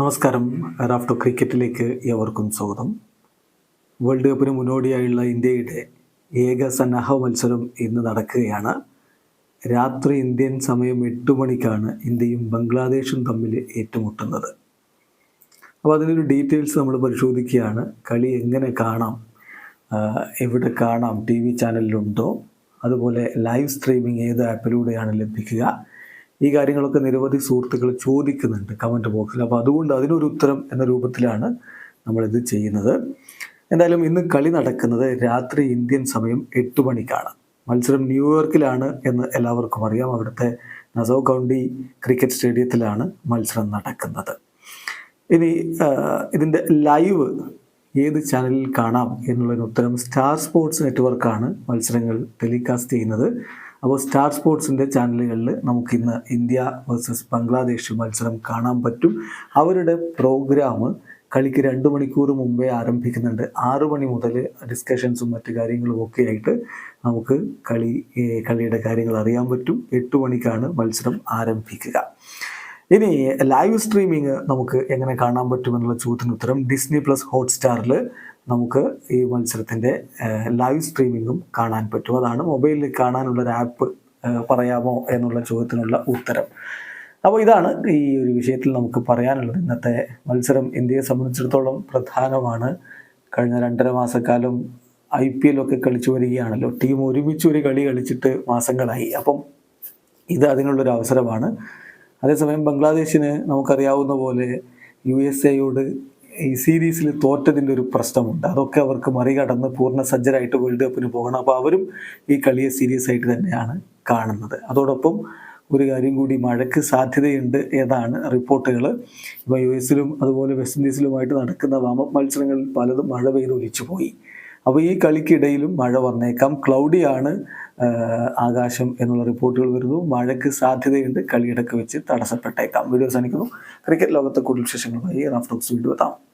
നമസ്കാരം. റാഫ്റ്റോ ക്രിക്കറ്റിലേക്ക് ഏവർക്കും സ്വാഗതം. വേൾഡ് കപ്പിന് മുന്നോടിയായുള്ള ഇന്ത്യയുടെ ഏക സന്നാഹ മത്സരം ഇന്ന് നടക്കുകയാണ്. രാത്രി ഇന്ത്യൻ സമയം എട്ട് മണിക്കാണ് ഇന്ത്യയും ബംഗ്ലാദേശും തമ്മിൽ ഏറ്റുമുട്ടുന്നത്. അപ്പോൾ അതിനൊരു ഡീറ്റെയിൽസ് നമ്മൾ പരിശോധിക്കുകയാണ്. കളി എങ്ങനെ കാണാം എവിടെ കാണാം ടി വി ചാനലിലുണ്ടോ അതുപോലെ ലൈവ് സ്ട്രീമിംഗ് ഏത് ആപ്പിലൂടെയാണ് ലഭിക്കുക ഈ കാര്യങ്ങളൊക്കെ നിരവധി സുഹൃത്തുക്കൾ ചോദിക്കുന്നുണ്ട് കമന്റ് ബോക്സിൽ അപ്പോൾ അതുകൊണ്ട് അതിനൊരു ഉത്തരം എന്ന രൂപത്തിലാണ് നമ്മളിത് ചെയ്യുന്നത്. എന്തായാലും ഇന്ന് കളി നടക്കുന്നത് രാത്രി ഇന്ത്യൻ സമയം എട്ട് മണിക്കാണ്. മത്സരം ന്യൂയോർക്കിലാണ് എന്ന് എല്ലാവർക്കും അറിയാം. അവിടുത്തെ നസോ കൗണ്ടി ക്രിക്കറ്റ് സ്റ്റേഡിയത്തിലാണ് മത്സരം നടക്കുന്നത്. ഇനി ഇതിന്റെ ലൈവ് ഏത് ചാനലിൽ കാണാം എന്നുള്ളൊരു ഉത്തരം സ്റ്റാർ സ്പോർട്സ് നെറ്റ്വർക്കാണ് മത്സരങ്ങൾ ടെലികാസ്റ്റ് ചെയ്യുന്നത്. അപ്പോൾ സ്റ്റാർ സ്പോർട്സിന്റെ ചാനലുകളിൽ നമുക്കിന്ന് ഇന്ത്യ വേഴ്സസ് ബംഗ്ലാദേശ് മത്സരം കാണാൻ പറ്റും. അവരുടെ പ്രോഗ്രാം കളിക്ക് രണ്ട് മണിക്കൂർ മുമ്പേ ആരംഭിക്കുന്നുണ്ട്. ആറു മണി മുതൽ ഡിസ്കഷൻസും മറ്റു കാര്യങ്ങളും ഒക്കെ ആയിട്ട് നമുക്ക് കളി കളിയുടെ കാര്യങ്ങൾ അറിയാൻ പറ്റും. എട്ട് മണിക്കാണ് മത്സരം ആരംഭിക്കുക. ഇനി ലൈവ് സ്ട്രീമിംഗ് നമുക്ക് എങ്ങനെ കാണാൻ പറ്റുമെന്നുള്ള ചോദ്യത്തിന് ഉത്തരം ഡിസ്നി പ്ലസ് ഹോട്ട്സ്റ്റാറിൽ നമുക്ക് ഈ മത്സരത്തിന്റെ ലൈവ് സ്ട്രീമിങ്ങും കാണാൻ പറ്റും. അതാണ് മൊബൈലിൽ കാണാനുള്ള ഒരു ആപ്പ് പറയാമോ എന്നുള്ള ചോദ്യത്തിനുള്ള ഉത്തരം. അപ്പോൾ ഇതാണ് ഈ ഒരു വിഷയത്തിൽ നമുക്ക് പറയാനുള്ളത്. ഇന്നത്തെ മത്സരം ഇന്ത്യയെ സംബന്ധിച്ചിടത്തോളം പ്രധാനമാണ്. കഴിഞ്ഞ രണ്ടര മാസക്കാലം ഐ പി എല്ലൊക്കെ കളിച്ചു വരികയാണല്ലോ. ടീം ഒരുമിച്ച് ഒരു കളി കളിച്ചിട്ട് മാസങ്ങളായി. അപ്പം ഇത് അതിനുള്ളൊരു അവസരമാണ്. അതേസമയം ബംഗ്ലാദേശിന് നമുക്കറിയാവുന്ന പോലെ യു എസ് എയോട് ഈ സീരീസിൽ തോറ്റതിന്റെ ഒരു പ്രശ്നമുണ്ട്. അതൊക്കെ അവർക്ക് മറികടന്ന് പൂർണ സജ്ജരായിട്ട് വേൾഡ് കപ്പിന് പോകണം. അപ്പോൾ അവരും ഈ കളിയെ സീരിയസ് ആയിട്ട് തന്നെയാണ് കാണുന്നത്. അതോടൊപ്പം ഒരു കാര്യം കൂടി മഴയ്ക്ക് സാധ്യതയുണ്ട് ഏതാണ് റിപ്പോർട്ടുകൾ. ഇപ്പോൾ യു എസിലും അതുപോലെ വെസ്റ്റ് ഇൻഡീസിലുമായിട്ട് നടക്കുന്ന വാമപ്പ് മത്സരങ്ങളിൽ പലതും മഴ പെയ്ത് ഒലിച്ചു പോയി. അപ്പോൾ ഈ കളിക്കിടയിലും മഴ വന്നേക്കാം. ക്ലൗഡിയാണ് ആകാശം എന്നുള്ള റിപ്പോർട്ടുകൾ വരുന്നു. മഴയ്ക്ക് സാധ്യതയുണ്ട്. കളിയിടക്ക് വെച്ച് തടസ്സപ്പെട്ടേക്കാം. വീഡിയോ അവസാനിക്കുന്നു. ക്രിക്കറ്റ് ലോകത്തെ കൂടുതൽ വിശേഷങ്ങളുമായി റാഫ്റ്റോക്സ് വീണ്ടും എത്താം.